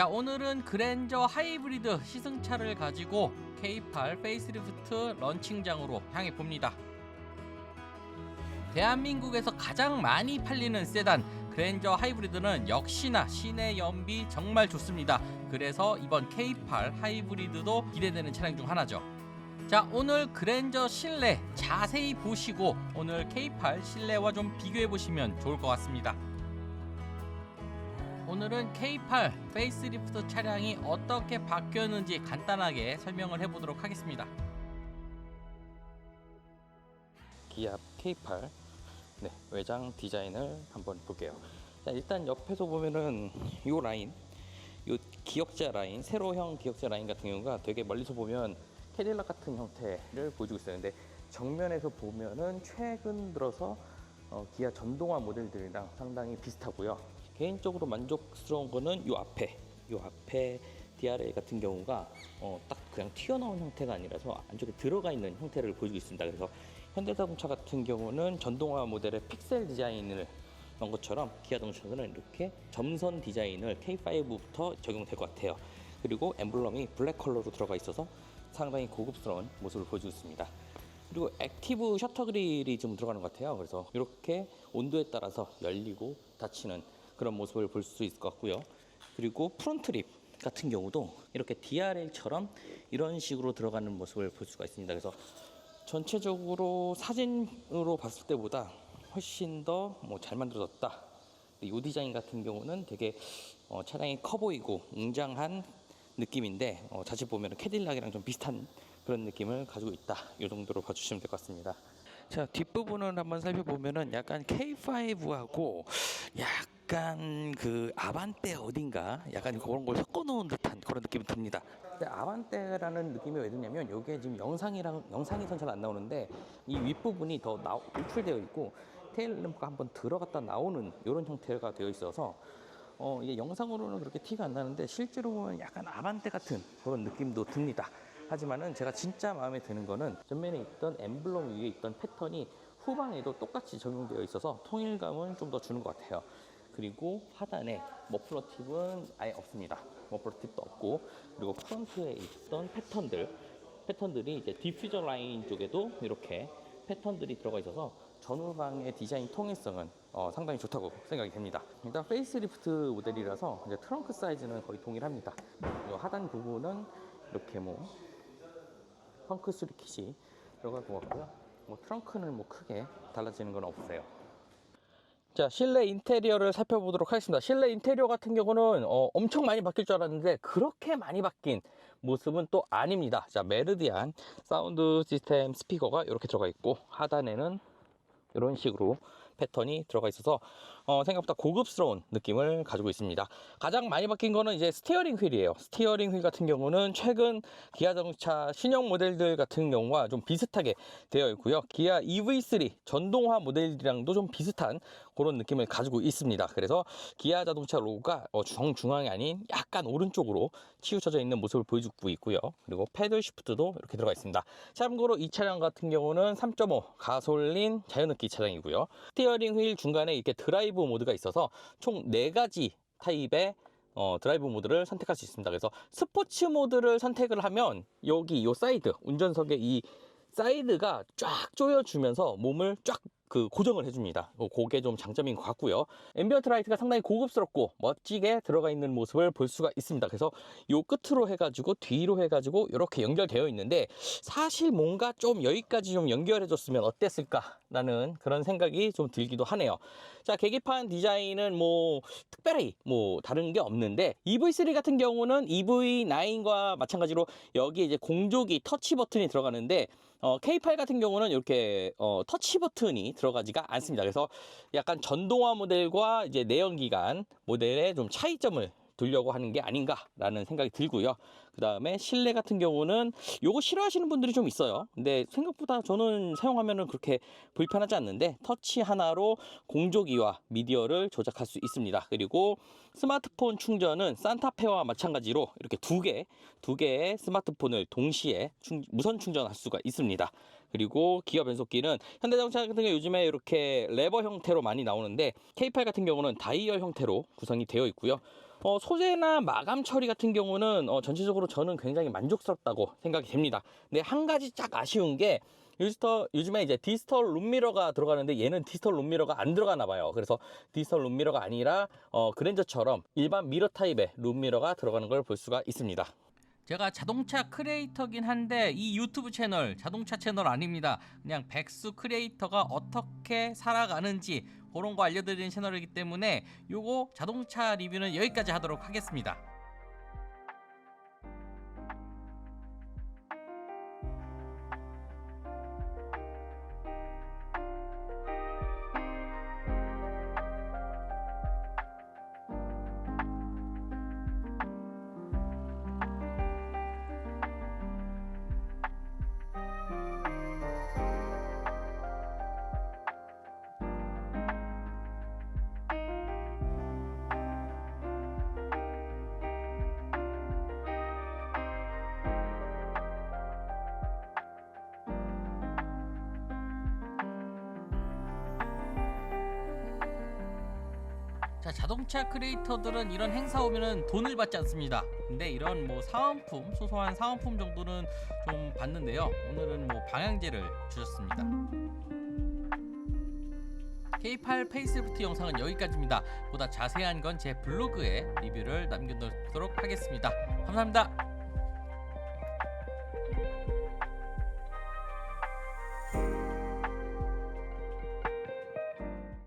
자 오늘은 그랜저 하이브리드 시승차를 가지고 K8 페이스리프트 런칭장으로 향해 봅니다. 대한민국에서 가장 많이 팔리는 세단 그랜저 하이브리드는 역시나 시내 연비 정말 좋습니다. 그래서 이번 K8 하이브리드도 기대되는 차량 중 하나죠. 자 오늘 그랜저 실내 자세히 보시고 오늘 K8 실내와 좀 비교해 보시면 좋을 것 같습니다. 오늘은 K8 페이스리프트 차량이 어떻게 바뀌었는지 간단하게 설명을 해보도록 하겠습니다. 기압 K8 네, 외장 디자인을 한번 볼게요. 자, 일단 옆에서 보면은 요 라인, 요 기역자 라인, 세로형 기역자 라인 같은 경우가 되게 멀리서 보면 캐딜락 같은 형태를 보여주고 있어요. 근데 정면에서 보면은 최근 들어서 어, 기아 전동화 모델들이랑 상당히 비슷하고요. 개인적으로 만족스러운 거는 요 앞에, 요 앞에 DRL 같은 경우가 어, 딱 그냥 튀어나온 형태가 아니라서 안쪽에 들어가 있는 형태를 보여주고 있습니다. 그래서 현대자동차 같은 경우는 전동화 모델의 픽셀 디자인을 넣은 것처럼 기아 자동차는 이렇게 점선 디자인을 K5부터 적용될 것 같아요. 그리고 엠블럼이 블랙 컬러로 들어가 있어서 상당히 고급스러운 모습을 보여주고 있습니다. 그리고 액티브 셔터 그릴이 좀 들어가는 것 같아요. 그래서 이렇게 온도에 따라서 열리고 닫히는 그런 모습을 볼 수 있을 것 같고요. 그리고 프론트 립 같은 경우도 이렇게 DRL처럼 이런 식으로 들어가는 모습을 볼 수가 있습니다. 그래서 전체적으로 사진으로 봤을 때보다 훨씬 더 뭐 잘 만들어졌다. 이 디자인 같은 경우는 되게 어, 차량이 커 보이고 웅장한 느낌인데 어, 자칫 보면 캐딜락이랑 좀 비슷한 그런 느낌을 가지고 있다. 이 정도로 봐주시면 될 것 같습니다. 자 뒷부분을 한번 살펴보면은 약간 K5하고 약 간 그 아반떼 어딘가 약간 그런 걸 섞어놓은 듯한 그런 느낌이 듭니다. 근데 아반떼라는 느낌이 왜 드냐면 이게 지금 영상이랑 영상에선 잘 안 나오는데 이 윗부분이 더 나, 노출되어 있고 테일 램프가 한번 들어갔다 나오는 이런 형태가 되어 있어서 어, 이게 영상으로는 그렇게 티가 안 나는데 실제로 보면 약간 아반떼 같은 그런 느낌도 듭니다. 하지만은 제가 진짜 마음에 드는 거는 전면에 있던 엠블럼 위에 있던 패턴이 후방에도 똑같이 적용되어 있어서 통일감은 좀더 주는 것 같아요. 그리고 하단에 머플러 팁은 아예 없습니다. 머플러 팁도 없고 그리고 프런트에 있던 패턴들 패턴들이 이제 디퓨저 라인 쪽에도 이렇게 패턴들이 들어가 있어서 전후방의 디자인 통일성은 어, 상당히 좋다고 생각이 됩니다. 일단 페이스리프트 모델이라서 이제 트렁크 사이즈는 거의 동일합니다. 이 하단 부분은 이렇게 뭐 펑크 수리킷이 들어갈 것 같고요. 뭐 트렁크는 뭐 크게 달라지는 건 없어요. 자 실내 인테리어를 살펴보도록 하겠습니다 실내 인테리어 같은 경우는 어, 엄청 많이 바뀔 줄 알았는데 그렇게 많이 바뀐 모습은 또 아닙니다 자 메르디안 사운드 시스템 스피커가 이렇게 들어가 있고 하단에는 이런 식으로 패턴이 들어가 있어서 어, 생각보다 고급스러운 느낌을 가지고 있습니다. 가장 많이 바뀐 거는 이제 스티어링 휠이에요. 스티어링 휠 같은 경우는 최근 기아 자동차 신형 모델들 같은 경우와 좀 비슷하게 되어 있고요. 기아 EV3 전동화 모델이랑도 좀 비슷한 그런 느낌을 가지고 있습니다. 그래서 기아 자동차 로고가 어, 정중앙이 아닌 약간 오른쪽으로 치우쳐져 있는 모습을 보여주고 있고요. 그리고 패들 시프트도 이렇게 들어가 있습니다. 참고로 이 차량 같은 경우는 3.5 가솔린 자연흡기 차량이고요. 스티어링 휠 중간에 이렇게 드라이브 모드가 있어서 총 4가지 타입의 어, 드라이브 모드를 선택할 수 있습니다. 그래서 스포츠 모드를 선택을 하면 여기 이 사이드 운전석의 이 사이드가 쫙 조여주면서 몸을 쫙 그 고정을 해줍니다. 어, 그게 좀 장점인 것 같고요. 앰비언트 라이트가 상당히 고급스럽고 멋지게 들어가 있는 모습을 볼 수가 있습니다. 그래서 요 끝으로 해가지고 뒤로 해가지고 이렇게 연결되어 있는데 사실 뭔가 좀 여기까지 좀 연결해줬으면 어땠을까라는 그런 생각이 좀 들기도 하네요. 자 계기판 디자인은 뭐 특별히 뭐 다른 게 없는데 EV3 같은 경우는 EV9과 마찬가지로 여기 이제 공조기 터치 버튼이 들어가는데 어, K8 같은 경우는 이렇게 어, 터치 버튼이 들어가지가 않습니다. 그래서 약간 전동화 모델과 이제 내연기관 모델의 좀 차이점을 두려고 하는 게 아닌가라는 생각이 들고요. 그 다음에 실내 같은 경우는 요거 싫어하시는 분들이 좀 있어요. 근데 생각보다 저는 사용하면은 그렇게 불편하지 않는데 터치 하나로 공조기와 미디어를 조작할 수 있습니다. 그리고 스마트폰 충전은 산타페와 마찬가지로 이렇게 두 개, 두 개의 스마트폰을 동시에 충- 무선 충전할 수가 있습니다. 그리고 기어 변속기는 현대자동차 같은 경우 요즘에 이렇게 레버 형태로 많이 나오는데 K8 같은 경우는 다이얼 형태로 구성이 되어 있고요. 어, 소재나 마감 처리 같은 경우는 어, 전체적으로 저는 굉장히 만족스럽다고 생각이 됩니다. 근데 한 가지 짝 아쉬운 게 유스터, 요즘에 이제 디지털 룸미러가 들어가는데 얘는 디지털 룸미러가 안 들어가나 봐요. 그래서 디지털 룸미러가 아니라 어, 그랜저처럼 일반 미러 타입의 룸미러가 들어가는 걸 볼 수가 있습니다. 제가 자동차 크리에이터긴 한데 이 유튜브 채널 자동차 채널 아닙니다. 그냥 백수 크리에이터가 어떻게 살아가는지 그런 거 알려드리는 채널이기 때문에 요거 자동차 리뷰는 여기까지 하도록 하겠습니다. 자 자동차 크리에이터들은 이런 행사 오면은 돈을 받지 않습니다. 근데 이런 뭐 사은품 소소한 사은품 정도는 좀 받는데요. 오늘은 뭐 방향제를 주셨습니다. K8 페이스리프트 영상은 여기까지입니다. 보다 자세한 건 제 블로그에 리뷰를 남겨놓도록 하겠습니다. 감사합니다.